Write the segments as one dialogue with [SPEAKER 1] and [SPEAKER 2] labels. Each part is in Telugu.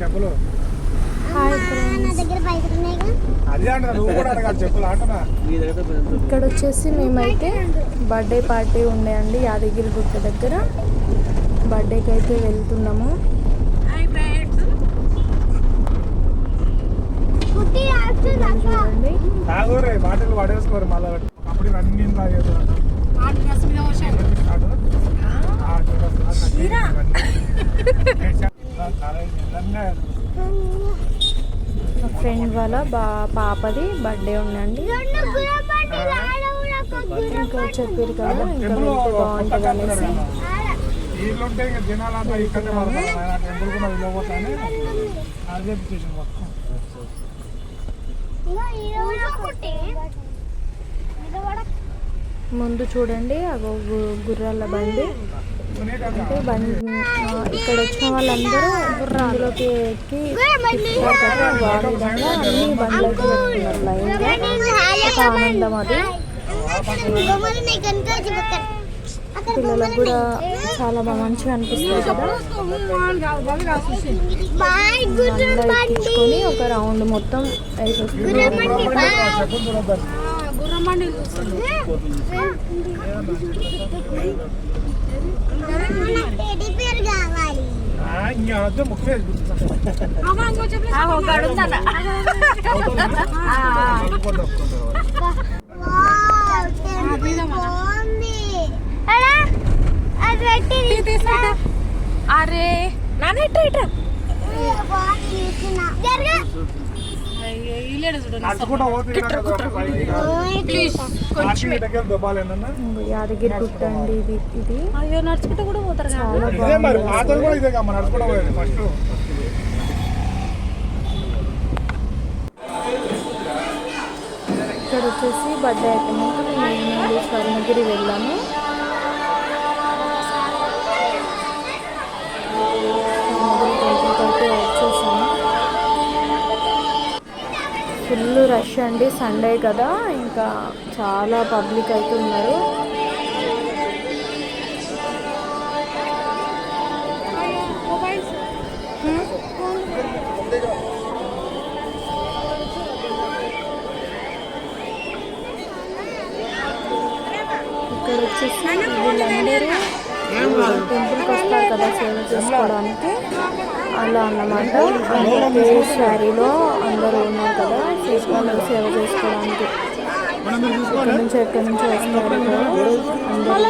[SPEAKER 1] చెప్పులు
[SPEAKER 2] ఇక్కడ వచ్చేసి మేమైతే బర్త్డే పార్టీ ఉండే అండి యాదగిరి గుట్ట దగ్గర. బర్త్డేకి అయితే వెళ్తున్నాము. చూడండి.
[SPEAKER 1] బాటిల్ పడేసుకోరు మళ్ళీ. అప్పుడు అన్ని
[SPEAKER 2] ఫ్రెండ్ వాళ్ళ బా పాపది బర్త్డే ఉందండి ఇంకా చెప్పారు కదా ఇంకా వెళ్తే బాగుంటుంది అనేసి ముందు చూడండి అగో గుర్రాల బండి అంటే బండి ఇక్కడ వచ్చిన వాళ్ళందరూ అందులోకి ఎక్కి తిప్పుతారు కదా ఆ విధంగా అన్ని బండ్లోకి పెట్టుకున్నారు. లైన్గా ఒక ఆనందం అది. పిల్లలకు కూడా చాలా బాగా మంచిగా అనిపిస్తుంది కదా.
[SPEAKER 3] బాయ్
[SPEAKER 2] ఒక రౌండ్ మొత్తం వేసేస్తుంది
[SPEAKER 4] అరే నాన్న ఇట్రా ఇట్రా
[SPEAKER 2] యాదగిరి గుట్ట అండి ఇది ఇది.
[SPEAKER 4] అయ్యో నడుచుకుంటూ కూడా పోతారు
[SPEAKER 2] ఇక్కడ వచ్చేసి బర్త్డే అయిపోయినాక మేము స్వర్ణగిరి వెళ్ళాము ఫుల్ రష్ అండి సండే కదా. ఇంకా చాలా పబ్లిక్ అయితే ఉన్నారు ఇక్కడ వచ్చేసి వీళ్ళందరూ టెంపుల్కి వస్తారు కదా సేవ చేసుకోవడానికి. అలా అన్నమాట. ఒకే శారీలో అందరూ ఉన్నారు కదా చేసుకొని సేవ చేసుకోవడానికి. ఇక్కడ నుంచి ఎక్కడి నుంచి వస్తారు అందరూ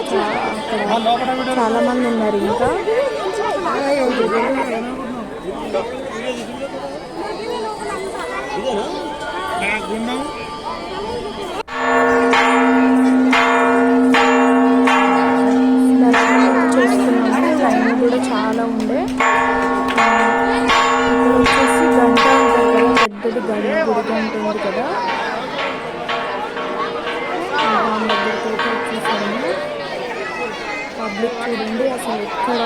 [SPEAKER 2] అక్కడ చాలా మంది ఉన్నారు ఇంకా. దర్శనం చేసుకున్నాము. లైన్ కూడా చాలా ఉండే. గడి గుడి గంట ఉంది కదా. దాని దగ్గరికి అయితే వచ్చేసాము పబ్లిక్ చూడండి అసలు ఎక్కడ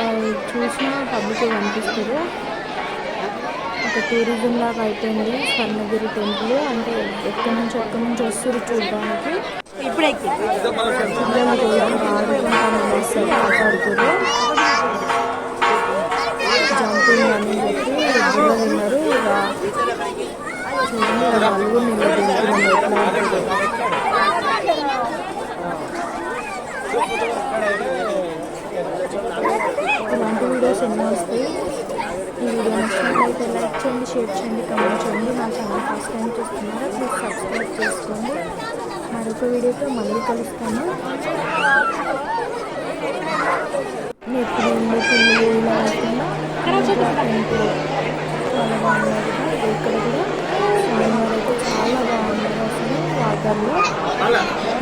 [SPEAKER 2] చూసినా పబ్లిక్ కనిపిస్తారు ఒక టూరిజం లాగా అయిపోయింది స్వర్ణగిరి టెంపుల్. అంటే ఎక్కడి నుంచి ఎక్కడి నుంచి వస్తారు చూడడానికి. కూడా ఆడుకుంటాను వస్తారు ఆడుతున్నారు ఇలాంటి వీడియోస్ ఎన్నో వస్తాయి? ఈ వీడియో నచ్చినట్లయితే లైక్ చేయండి షేర్ చేయండి కమెంట్ చేయండి. నా ఛానల్ ఫస్ట్ టైం చూస్తున్నారా? ప్లీజ్ సబ్స్క్రైబ్ చేసుకోండి. మరొక వీడియోతో మళ్ళీ కలుస్తాను. చాలా బాగున్నారు అసలు వాటర్లో